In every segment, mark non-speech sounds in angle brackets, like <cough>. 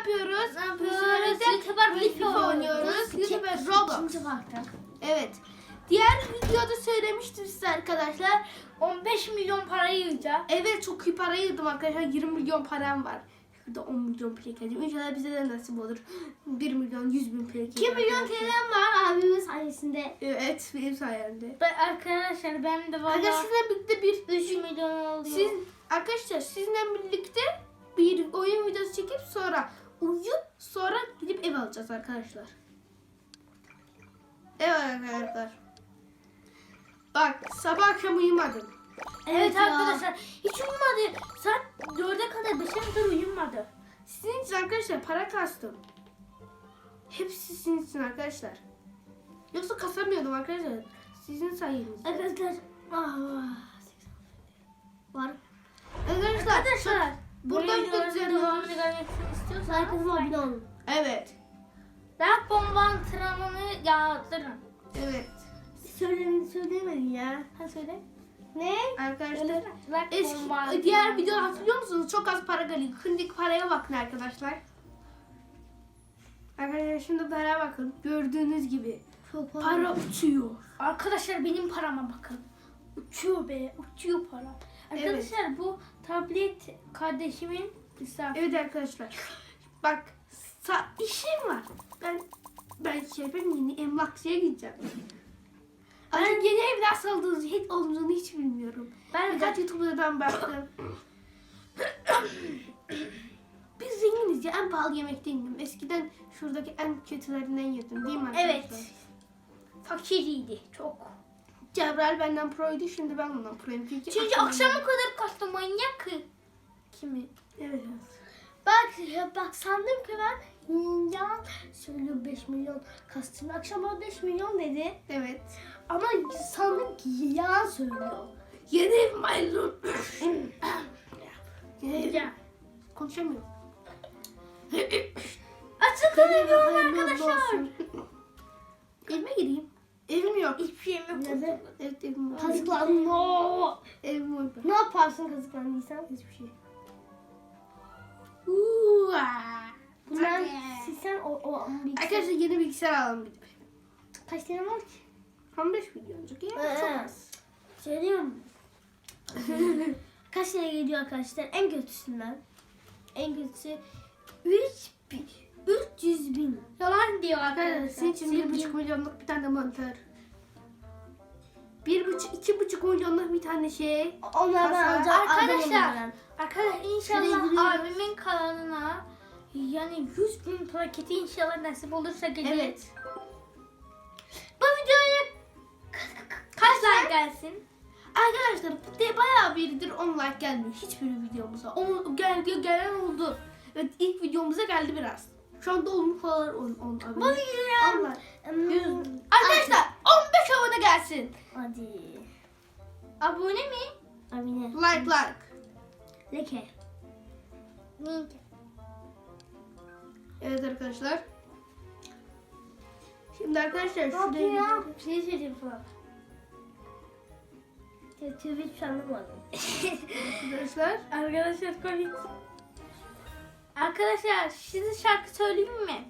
yapıyoruz? Ne yapıyoruz? YouTuber Life oynuyoruz. YouTuber Roblox. Evet. Diğer videoda söylemiştim size arkadaşlar. 15 milyon para yiyeceğim. Evet çok iyi para yırdım arkadaşlar. 20 milyon param var. Şurada 10 milyon plak edeyim. İnşallah bize de nasip olur. 1 milyon 100 bin plak 2 milyon TL'm var abimin sayesinde. Evet benim sayemde. Ben, arkadaşlar benim de valla Arkadaşlar sizinle birlikte bir 3 milyon oluyor. siz arkadaşlar sizinle birlikte bir oyun videosu çekip sonra uyuyup sonra gidip ev alacağız arkadaşlar. Evet arkadaşlar. Bak sabah akşam uyumadım. Evet, Evet arkadaşlar hiç uyumadı. Saat 4'e kadar 5'e kadar uyumadı. Sizin için arkadaşlar para kastım. Hepsi sizin için arkadaşlar. Yoksa kasamıyordum arkadaşlar. Sizin sayenizde. Arkadaşlar ah, var. Arkadaşlar, Arkadaşlar burada burada video videoların izliyoruz. devamını istiyorsanız Herkesin abone olun. Evet. Like bomba antrenmanı yağdırın. Evet. Söylemedin söylemedin ya. Ha söyle. Ne? Arkadaşlar eski bomba diğer videoyu hatırlıyor musunuz? Çok az para geliyor. Kındık paraya bakın arkadaşlar. Arkadaşlar şimdi paraya bakın. Gördüğünüz gibi Çok para uçuyor. Arkadaşlar benim parama bakın. Uçuyor be, uçuyor para. Arkadaşlar bu tablet kardeşimin misafir. Evet arkadaşlar. Bak sa- işim var. Ben ben şey ben yeni emlakçıya gideceğim. Ancak yeni ev nasıl olduğunu hiç olduğunu hiç bilmiyorum. Ben Birkaç YouTube'dan baktım. Biz zenginiz ya en pahalı yemek değilim. Eskiden şuradaki en kötülerinden yedim değil mi arkadaşlar? Evet. fakiriydi çok. Cebrail benden proydu şimdi ben ondan proyum. Çünkü, Çünkü akşam- akşama kadar kastı manyak ki. Kimi? Evet. Bak bak sandım ki ben ya söylüyor 5 milyon kastım. Akşam o 5 milyon dedi. Evet. Ama sandım ki yalan söylüyor. Yeni maymun. <clears throat> Ya. Konuşamıyorum. Açık televizyon arkadaşlar. Evime gireyim. Evim yok. Hiçbir şeyim yok. Neden? Evet evim yok. Kazıklandın. No. Evim yok. Ne yaparsın kazıklandıysan? Hiçbir şey. Uaa. Bunlar sen o, o bilgisayar. Arkadaşlar yeni bilgisayar alalım gidip. Kaç tane var ki? 15 milyonluk ya. Ee. Çok az. Söylüyorum. <laughs> Kaç tane geliyor arkadaşlar? En kötüsünden. En kötüsü 3 bin. 300 bin. Yalan diyor Arkadaşlar sizin için bir buçuk milyonluk bir tane monitör. Bir buçuk, iki buçuk milyonluk bir tane şey. Onlardan Kasa. alacağım. Arkadaşlar, arkadaşlar Şuraya inşallah gidiyoruz. abimin kanalına yani 100 bin plaketi inşallah nasip olursa gelir. Evet. Bu videoya kaç like gelsin? Arkadaşlar de bayağı biridir 10 like gelmiyor hiçbir videomuza. 10 geldi gelen oldu. Evet ilk videomuza geldi biraz. Şu anda olmuş falan 10 10 abone. Videoya Allah. Hmm, Arkadaşlar 15 abone gelsin. Hadi. Abone mi? Amine. Like like. Leke. Link. Evet arkadaşlar. Şimdi arkadaşlar Ne şuraya yapıyor? Bir şey söyleyeyim. Tüy hiç anlamadım. Arkadaşlar. Arkadaşlar komik. Arkadaşlar size şarkı söyleyeyim mi?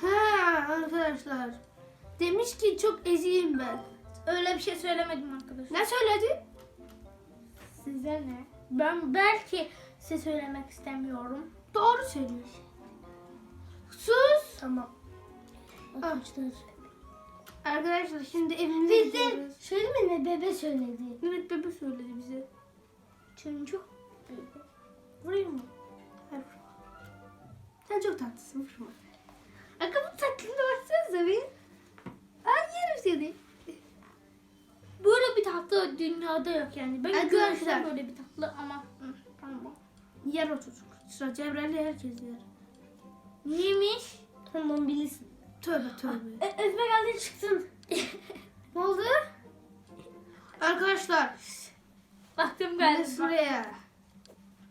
Ha arkadaşlar. Demiş ki çok eziyim ben. Öyle bir şey söylemedim arkadaşlar. Ne söyledi? Size ne? Ben belki size söylemek istemiyorum. Doğru söylüyor. Sus. Tamam. Arkadaşlar. Arkadaşlar şimdi evimize gidiyoruz. söyleme ne bebe söyledi. Evet bebe söyledi bize. Çocuk. Vurayım mı? Hayır. Sen çok tatlısın. Aga bu tatlına baksanıza bir. Ay yerim seni. Böyle bir tatlı dünyada yok yani. Ben görsem böyle bir tatlı ama tamam. Yer o çocuk. Sıra Cebrail'le herkes yer. Neymiş? Tamam bilirsin. Tövbe tövbe. E, Ezbe geldi çıktın. <laughs> ne oldu? Arkadaşlar. Baktım Ben şuraya.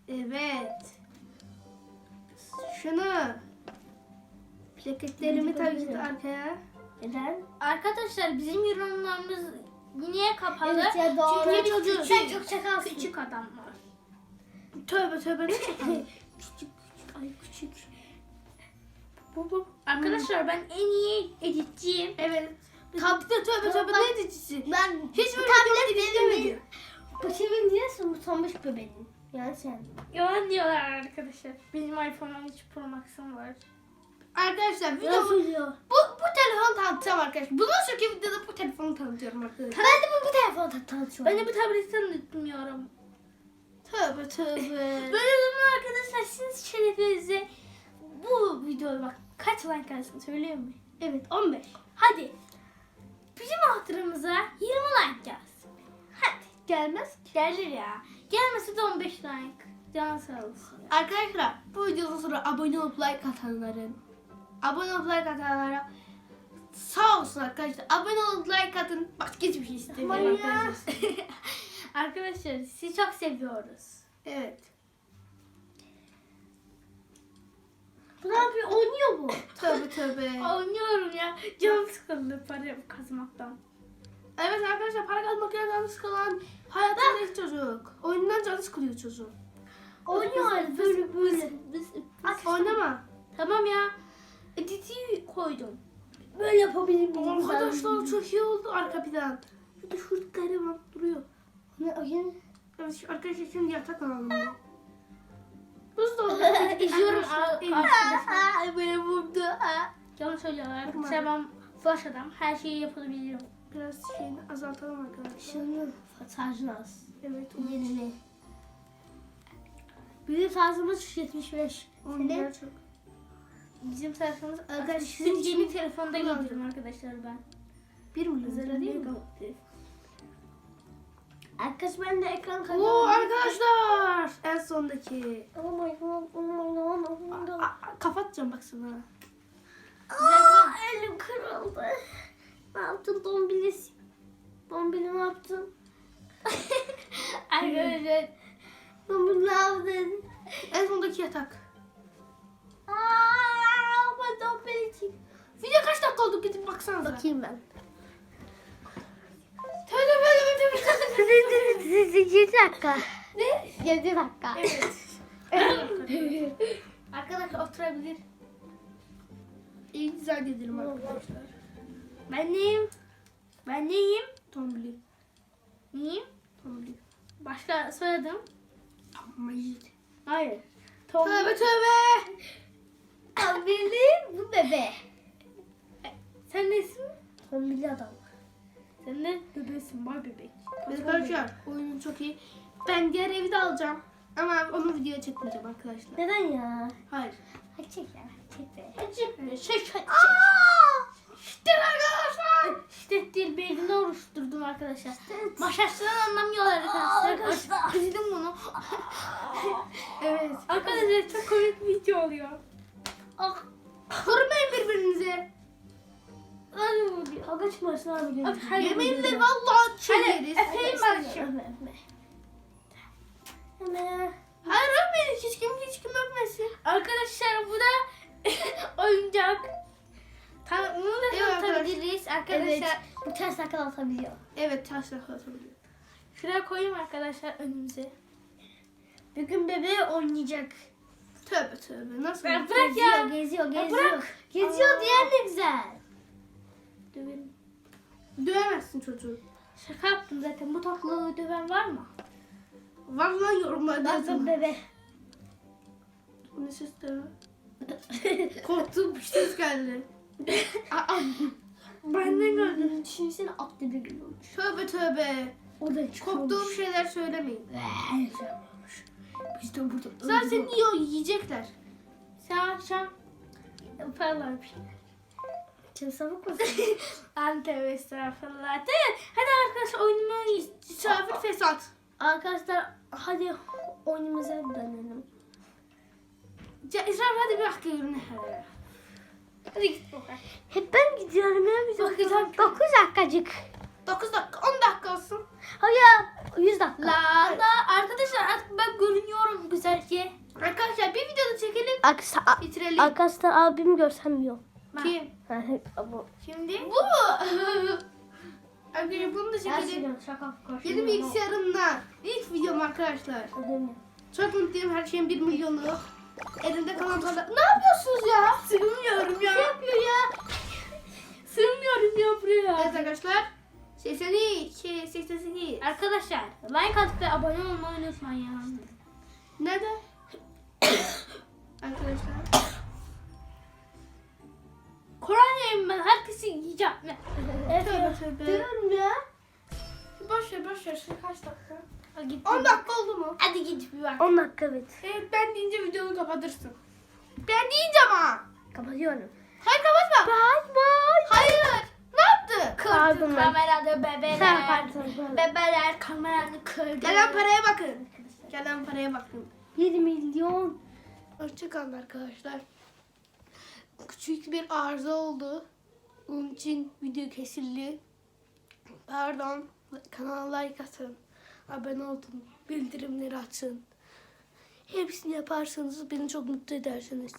Evet. Şunu. Plaketlerimi tabii ki de arkaya. Neden? Arkadaşlar bizim yorumlarımız niye kapalı? Evet ya doğru. Çünkü çocuğu Sen çok çakalsın. küçük adamlar. Tövbe tövbe çekelim. <laughs> küçük küçük ay küçük. Bu bu. Arkadaşlar ben en iyi editçiyim. Evet. Tablette tövbe tövbe ne edicisi? Ben Hiç böyle tablet video benim editlemedi. Bu senin niye sunmuş bebeğin? Yani sen. Yalan diyorlar arkadaşlar. Benim iPhone 13 Pro Max'ım var. Arkadaşlar video diyor? bu, bu telefonu tanıtacağım arkadaşlar. Bundan sonraki videoda bu telefonu tanıtıyorum arkadaşlar. Ben de bu bir telefon tanıtıyorum. Ben de bu tableti tanıtmıyorum. Tövbe tövbe. <laughs> Böyle zaman arkadaşlar siz şerefinize bu videoya bak kaç like gelsin söyleyeyim mi? evet 15. Hadi. Bizim hatırımıza 20 like gelsin. Hadi. Gelmez ki. Gelir ya. Gelmesi de 15 like. Can sağ olsun. Arkadaşlar bu videodan sonra abone olup like atanların abone olup like atanlara sağ olsun arkadaşlar. Abone olup like atın. Başka hiçbir şey istemiyorum arkadaşlar. <laughs> Arkadaşlar sizi çok seviyoruz. evet. Bu ne yapıyor? Oynuyor bu. Tövbe tövbe. <laughs> Oynuyorum ya. Canım sıkıldı para kazmaktan. Evet arkadaşlar para kazmaktan canı sıkılan hayatında ilk çocuk. Oyundan canı sıkılıyor çocuğun. Oynuyor böyle böyle. Oynama. Tamam ya. Editi koydum. Böyle yapabilir miyim? Arkadaşlar çok iyi oldu arka plan. De şurada gariban duruyor. Ne oyun? Evet şu- arkadaşlar şimdi yatak alalım. Buzdolabı. İzliyorum böyle vurdu. Canım söylüyorlar. Arkadaşlar ben flash adam. Her şeyi yapabiliyorum. Biraz şeyini azaltalım arkadaşlar. Şunun şarjını az. Evet. Yerini. Bizim şarjımız 75. Onu Senin? çok. Bizim sayfamız Arkadaşlar, arkadaşlar sizin yeni telefonda gördüm arkadaşlar ben. Bir milyon lira değil mi? Arkadaş ben de ekran kaydı. Oo arkadaşlar. En sondaki. Oh my god, oh my god, oh my god. Kapatacağım baksana. Aa, elim kırıldı. Ne yaptın Dombili? Dombili ne yaptın? <laughs> Arkadaşlar Dombili ne yaptın? En sondaki yatak. Aa, ben Dombili çık. Video kaç dakika oldu gidip baksanıza. Bakayım ben. Tövbe tövbe tövbe tövbe. <laughs> 7 dakika. Ne? 7 dakika. <laughs> arkadaşlar oturabilir. İyi dizayn edelim arkadaşlar. Ben neyim? Ben neyim? Tombili. Neyim? Tombili. Başka soyadım? Majid. Hayır. Tom. Tövbe tövbe. Dombili bu bebe. Sen nesin? Dombili adam. Sen de bebesin, bay bebek. Arkadaşlar oyunun çok iyi. Ben diğer evi de alacağım. Ama onu videoya çekmeyeceğim arkadaşlar. Neden ya? Hayır. Hadi çek ya. Çek be. Çekme. Çek çek. Aa! İşte arkadaşlar. İşte değil belini oluşturdum arkadaşlar. Başarısından anlamıyorlar arkadaşlar. Arkadaşlar. Üzüldüm bunu. <laughs> Evet. Arkadaşlar çok komik bir video oluyor. Ah. Vurmayın birbirinize. Kavga çıkmasın abi. Abi. Yeminle vallahi çekeriz. efendim barışım. Öpme. Hayır öpmeyin. Hiç kim hiç kim öpmesin. Arkadaşlar bu da <laughs> oyuncak. Tamam onu da Evet, tanıtabiliriz arkadaşlar. Evet. Bu ters takla atabiliyor. Evet taşla atabiliyor. Şuraya koyayım arkadaşlar önümüze. Bugün bebeği oynayacak. Tövbe tövbe. Nasıl? Ben bırak ya. Geziyor, geziyor, geziyor. bırak. Geziyor Aa. diyen ne güzel. Dövelim. Dövemezsin çocuğu. Şaka yaptım zaten. Bu tatlı döven var mı? Vallahi yorumlarda Bakın yazın. bebe. Bu ne ses de? Korktuğum bir ses geldi. Aa, Benden gördüm. Düşünsene at bebe geliyormuş. tövbe tövbe. O da. Korktuğum şeyler söylemeyin. Yaşamıyormuş. Biz de burada Zaten yiyor, yiyecekler. Sen akşam yaparlar bir şey. Kim sabık mısın? Antep estağfurullah. Evet. Hadi arkadaşlar oynamayı Misafir fesat. Arkadaşlar hadi oyunumuza dönelim. Ya İsrail hadi bir dakika yürüne. Hadi git bakalım. Hep ben gidiyorum ya biz Bakacağım. 9 dakikacık. 9 dakika, 10 dakika olsun. Hayır 100 dakika. La da arkadaşlar artık ben görünüyorum güzelce. Arkadaşlar bir videoda çekelim, Arkadaşlar, bitirelim. arkadaşlar abimi görsem yok. Kim? Bu. Şimdi <laughs> Bu mu? Arkadaşlar bunu da çekelim. Yeni bilgisayarımla ilk videom arkadaşlar. Çok mutluyum her şeyin 1 milyonu. Elimde kalan para. Ne yapıyorsunuz ya? Sığmıyorum ya. Ne yapıyor ya? Sığmıyorum ya buraya. Evet arkadaşlar. 82, 88. Arkadaşlar like atıp ve abone olmayı unutmayın ya. Nerede? <coughs> arkadaşlar. Kur'an ben herkesi yiyeceğim. <laughs> Tövbe. Diyorum ya. Boş ver boş ver. Kaç dakika? Hadi git. 10 dakika oldu mu? Hadi git bir bak. 10 dakika evet. Evet ben deyince videonu kapatırsın. Ben deyince ama. Kapatıyorum. Hayır kapatma. Bye bye. Hayır. Ne yaptı? Kırdı ben. kamerada Sen bebeler. pardon, pardon. Bebeler kameranı kırdı. Gelen paraya bakın. Gelen paraya bakın. 1 milyon. Hoşçakalın arkadaşlar. Küçük bir arıza oldu. Onun için video kesildi. Pardon. Kanala like atın. Abone olun. Bildirimleri açın. Hepsini yaparsanız beni çok mutlu edersiniz.